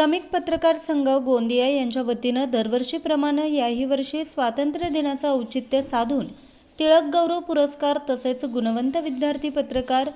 श्रमिक पत्रकार संघ गोंदिया यांच्या वतीनं दरवर्षीप्रमाणे याही वर्षी स्वातंत्र्य दिनाचं औचित्य साधून टिळक गौरव पुरस्कार तसेच गुणवंत विद्यार्थी पत्रकार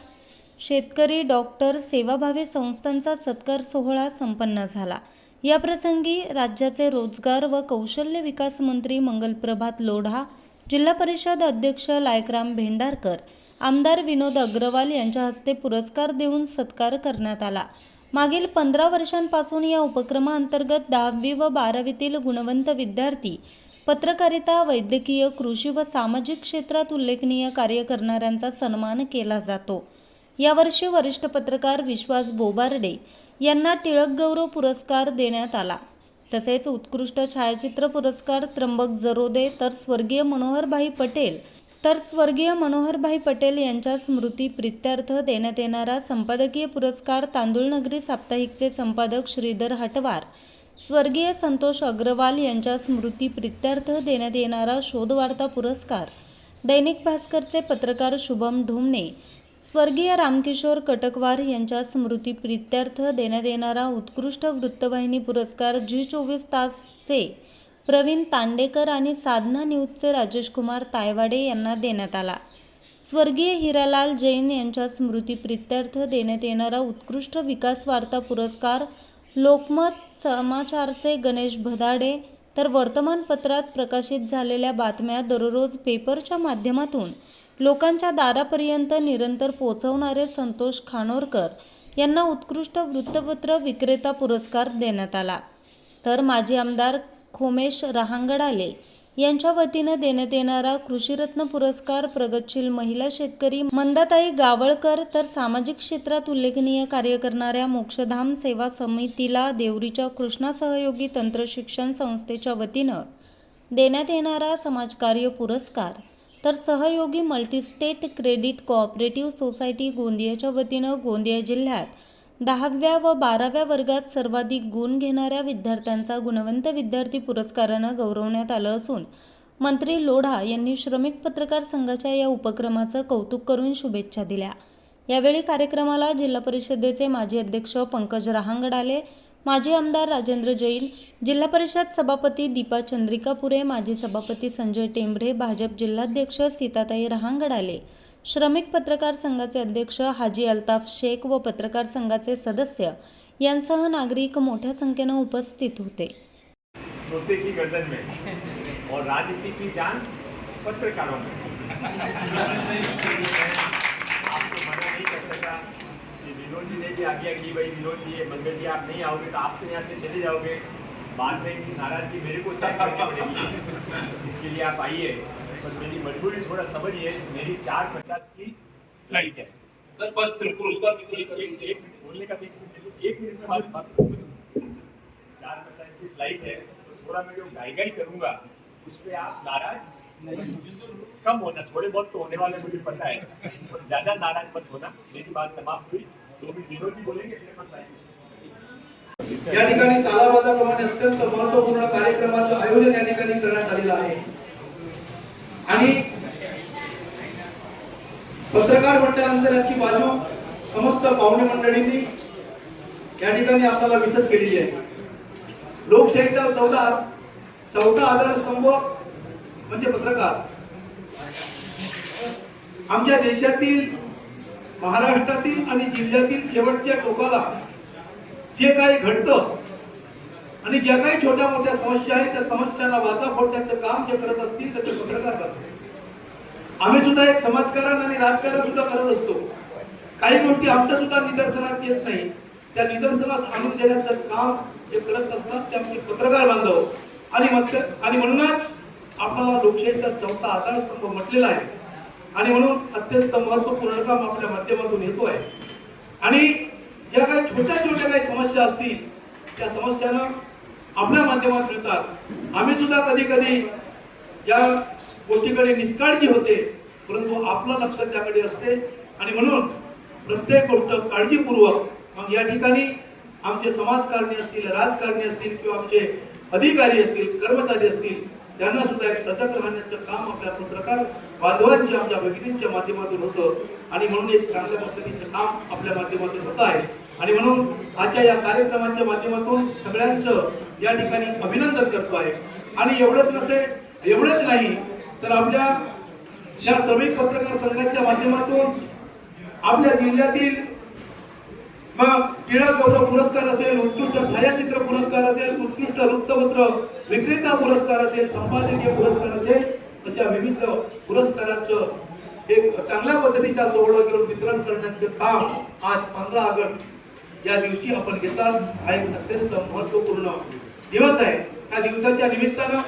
शेतकरी डॉक्टर सेवाभावी संस्थांचा सत्कार सोहळा संपन्न झाला. याप्रसंगी राज्याचे रोजगार व कौशल्य विकास मंत्री मंगलप्रभात लोढा जिल्हा परिषद अध्यक्ष लायकराम भेंडारकर आमदार विनोद अग्रवाल यांच्या हस्ते पुरस्कार देऊन सत्कार करण्यात आला. मागील पंधरा वर्षांपासून या उपक्रमाअंतर्गत दहावी व बारावीतील गुणवंत विद्यार्थी पत्रकारिता वैद्यकीय कृषी व सामाजिक क्षेत्रात उल्लेखनीय कार्य करणाऱ्यांचा सन्मान केला जातो. यावर्षी वरिष्ठ पत्रकार विश्वास बोबार्डे यांना टिळक गौरव पुरस्कार देण्यात आला. तसेच उत्कृष्ट छायाचित्र पुरस्कार त्र्यंबक जरोदे तर स्वर्गीय मनोहरभाई पटेल तर स्वर्गीय मनोहरभाई पटेल यांच्या स्मृती प्रित्यर्थ देण्यात येणारा संपादकीय पुरस्कार तांदूळनगरी साप्ताहिकचे संपादक श्रीधर हटवार स्वर्गीय संतोष अग्रवाल यांच्या स्मृती प्रित्यर्थ देण्यात येणारा शोधवार्ता पुरस्कार दैनिक भास्करचे पत्रकार शुभम ढोमने स्वर्गीय रामकिशोर कटकवार यांच्या स्मृती प्रित्यर्थ देण्यात येणारा उत्कृष्ट वृत्तवाहिनी पुरस्कार जी चोवीस तासचे प्रवीण तांडेकर आणि साधना न्यूजचे राजेश कुमार तायवाडे यांना देण्यात आला. स्वर्गीय हिरालाल जैन यांच्या स्मृती प्रित्यर्थ देण्यात येणारा उत्कृष्ट विकास वार्ता पुरस्कार लोकमत समाचारचे गणेश भदाडे तर वर्तमानपत्रात प्रकाशित झालेल्या बातम्या दररोज पेपरच्या माध्यमातून लोकांच्या दारापर्यंत निरंतर पोहोचवणारे संतोष खानोरकर यांना उत्कृष्ट वृत्तपत्र विक्रेता पुरस्कार देण्यात आला. तर माजी आमदार खोमेश रहांगडाले यांच्या वतीनं देण्यात येणारा कृषीरत्न पुरस्कार प्रगतशील महिला शेतकरी मंदाताई गावळकर तर सामाजिक क्षेत्रात उल्लेखनीय कार्य करणाऱ्या मोक्षधाम सेवा समितीला देवरीच्या कृष्णा सहयोगी तंत्रशिक्षण संस्थेच्या वतीनं देण्यात येणारा समाजकार्य पुरस्कार तर सहयोगी मल्टीस्टेट क्रेडिट कोऑपरेटिव्ह सोसायटी गोंदियाच्या वतीनं गोंदिया जिल्ह्यात दहाव्या व बाराव्या वर्गात सर्वाधिक गुण घेणाऱ्या विद्यार्थ्यांचा गुणवंत विद्यार्थी पुरस्कारानं गौरवण्यात आलं असून मंत्री लोढा यांनी श्रमिक पत्रकार संघाच्या या उपक्रमाचं कौतुक करून शुभेच्छा दिल्या. यावेळी कार्यक्रमाला जिल्हा परिषदेचे माजी अध्यक्ष पंकज रहांगडाले माजी आमदार राजेंद्र जैन जिल्हा परिषद सभापती दीपा चंद्रिकापुरे माजी सभापती संजय टेंभरे भाजप जिल्हाध्यक्ष सीताताई रहांगडाले श्रमिक पत्रकार संघाचे अध्यक्ष हाजी अल्ताफ शेख व पत्रकार संघाचे सदस्य यांसह नागरिक मोठ्या संख्येनं उपस्थित होते. की गर्दन में? और राजनीति की जान पत्रकारों में। आपको मना नहीं कर सका कि विनोद जी ने भी आज्ञा की भाई विनोद जी मंगल जी आप नहीं आओगे तो आप तो यहाँ से चले जाओगे। बाद में नाराजगी मेरे को सहन करनी पड़ेगी। इसके लिए आप आइए। और मेरी मजबूरी थोड़ा समझिए मेरी चार पचास की फ़्लाइट है। सर बस सिर्फ़ एक मिनट बोलने का एक मिनट एक मिनट में बस बात करूँ। चार पचास की फ़्लाइट है तो थोड़ा मैं जो गाई गाई करूँगा उस पर आप नाराज़ नहीं कम होना थोड़े बहुत तो होने वाले मुझे पता है। पर ज़्यादा नाराज़ मत होना। मेरी बात समाप्त हुई। तो भी विनोद जी बोलेंगे फिर मत आएँगे या ठिकाणी सालाबादाप्रमाणे अत्यंत महत्वपूर्ण कार्यक्रमाचं आयोजन या ठिकाणी करण्यात आलेलं आहे आणि पत्रकार म्हटल्यानंतर याची बाजू समस्त पाहुणे मंडळींनी या ठिकाणी आपल्याला विसर केलेली आहे. लोकशाहीचा चौदा चौथा आधारस्तंभ म्हणजे पत्रकार. आमच्या देशातील महाराष्ट्रातील आणि जिल्ह्यातील शेवटच्या टोकाला जे काही घडतं आणि ज्या काही छोट्या मोठ्या समस्या आहेत त्या समस्यांना वाचा फोडण्याचं काम जे करत असतील तर ते पत्रकार करतात. आम्ही सुद्धा एक समाजकारण आणि राजकारण सुद्धा करत असतो. काही गोष्टी आमच्या सुद्धा निदर्शनात येत नाही. त्या निदर्शनास आणून देण्याचं काम जे करत असतात ते आमचे पत्रकार बांधव. आणि मत आणि म्हणूनच आपल्याला लोकशाहीचा चौथा आधारस्तंभ म्हटलेला आहे. आणि म्हणून अत्यंत महत्त्वपूर्ण काम आपल्या माध्यमातून येतो आहे आणि ज्या काही छोट्या छोट्या काही समस्या असतील त्या समस्यांना आपल्या माध्यमात मिळतात. आम्ही सुद्धा कधी कधी या गोष्टीकडे निष्काळजी होते परंतु आपलं लक्ष त्याकडे असते. आणि म्हणून प्रत्येक गोष्ट काळजीपूर्वक मग या ठिकाणी आमचे समाजकारणी असतील राजकारणी असतील किंवा आमचे अधिकारी असतील कर्मचारी असतील त्यांना सुद्धा एक सतत राहण्याचं काम आपल्या पत्रकार बांधवांच्या आमच्या भगिनींच्या माध्यमातून होतं. आणि म्हणून एक चांगल्या पद्धतीचं काम आपल्या माध्यमातून होत आहे. आणि म्हणून आजच्या या कार्यक्रमाच्या माध्यमातून सगळ्यांचं या ठिकाणी अभिनंदन करतो आहे. आणि एवढंच नसे एवढंच नाही तर आपल्या या श्रमिक पत्रकार संघाच्या माध्यमातून आपल्या जिल्ह्यातील मग टिळक गौरव पुरस्कार असेल उत्कृष्ट छायाचित्र पुरस्कार असेल उत्कृष्ट वृत्तपत्र विक्रेता पुरस्कार असेल संपादकीय पुरस्कार असेल अशा विविध पुरस्काराचं एक चांगल्या पद्धतीचा सोहळा घेऊन वितरण करण्याचं काम आज पंधरा ऑगस्ट या दिवशी आपण घेतात. हा एक अत्यंत महत्त्वपूर्ण दिवस आहे. त्या दिवसाच्या निमित्तानं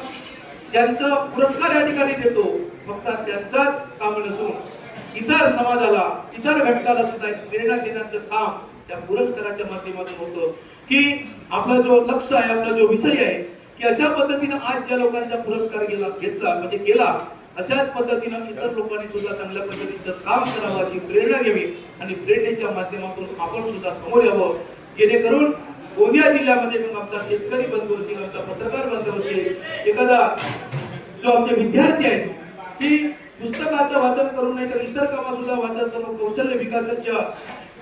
ज्यांचा पुरस्कार या ठिकाणी देतो फक्त त्यांचाच काम नसून इतर समाजाला इतर घटकाला सुद्धा प्रेरणा देण्याचं काम त्या पुरस्काराच्या माध्यमातून होतं. की आपला जो लक्ष आहे आपला जो विषय आहे की अशा पद्धतीनं आज ज्या लोकांचा पुरस्कार गेला घेतला म्हणजे केला अशाच पद्धतीनं इतर लोकांनी सुद्धा चांगल्या पद्धतीचं काम करावं अशी प्रेरणा घ्यावी आणि प्रेरणेच्या माध्यमातून आपण सुद्धा समोर यावं. जेणेकरून गोंदिया जिल्ह्यामध्ये मग आमचा शेतकरी बंधू असेल आमचा पत्रकार बंधू असेल एखादा जो आमचे विद्यार्थी आहेत की पुस्तकाचं वाचन करून नाही तर इतर कामा सुद्धा वाचन करून कौशल्य विकासाच्या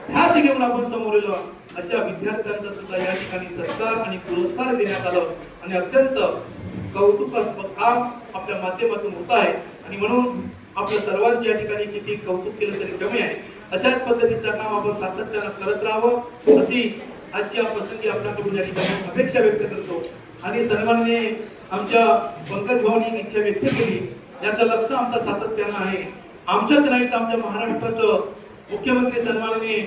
ध्यास घेऊन आपण समोर येलो अशा विद्यार्थ्यांचा सुद्धा या ठिकाणी सत्कार आणि पुरस्कार देण्यात आलं आणि अत्यंत कौतुकास्पद काम आपल्या माध्यमातून होत आहे. आणि म्हणून आपल्या सर्वांच्या या ठिकाणी किती कौतुक केलं तरी कमी आहे. अशाच पद्धतीचं काम आपण सातत्यानं करत राहावं अशी आजच्या प्रसंगी आपल्याकडून या ठिकाणी अपेक्षा व्यक्त करतो. आणि सर्वांनी आमच्या पंकज भावनी इच्छा व्यक्त केली. याचं लक्ष आमचं सातत्यानं आहे. आमच्याच नाही तर आमच्या महाराष्ट्राचं मुख्यमंत्री सन्माननीय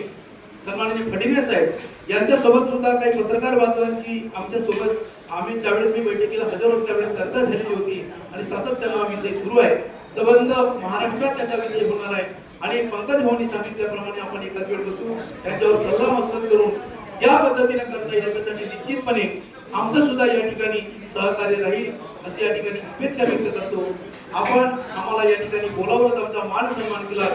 सन्माननीय फडणवीस साहेब. यांच्या सोबत सुद्धा काही पत्रकार बांधवांची आमच्यासोबत आम्ही त्यावेळेस मी बैठकीला हजर होतो त्यावेळेस चर्चा झालेली होती. आणि सातत्यानं हा विषय सुरू आहे. संबंध महाराष्ट्रात त्याचा विषय होणार आहे. आणि पंकज भाऊनी सांगितल्याप्रमाणे आपण एकाच वेळ बसू. त्याच्यावर सल्ला मसलत करून ज्या पद्धतीने करता येईल त्यासाठी निश्चितपणे आमचं सुद्धा या ठिकाणी सहकार्य राहील अशी या ठिकाणी अपेक्षा व्यक्त करतो. आपण आम्हाला या ठिकाणी बोलावलं आमचा मान सन्मान केला.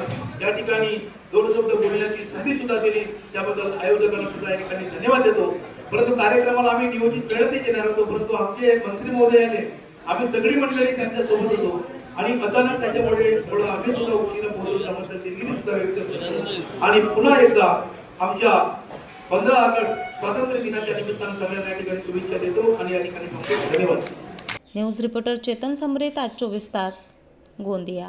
या ठिकाणी दोन शब्द बोलण्याची संधी सुद्धा दिली. त्याबद्दल आयोजकांना सुद्धा या ठिकाणी धन्यवाद देतो. परंतु कार्यक्रमाला आम्ही नियोजित वेळेतच येणार होतो परंतु आमचे मंत्री महोदयाने आम्ही सगळी मंडळी त्यांच्यासोबत होतो. आणि अचानक त्याच्यामुळे थोडं आम्ही सुद्धा उशिरा पोहोचलो त्याबद्दल सुद्धा व्यक्त करतो. आणि पुन्हा एकदा आमच्या पंधरा ऑगस्ट स्वातंत्र्य दिनाच्या निमित्तानं सगळ्यांना या ठिकाणी शुभेच्छा देतो आणि या ठिकाणी धन्यवाद. न्यूज रिपोर्टर चेतन समरेत आज चोवीस तास गोंदिया.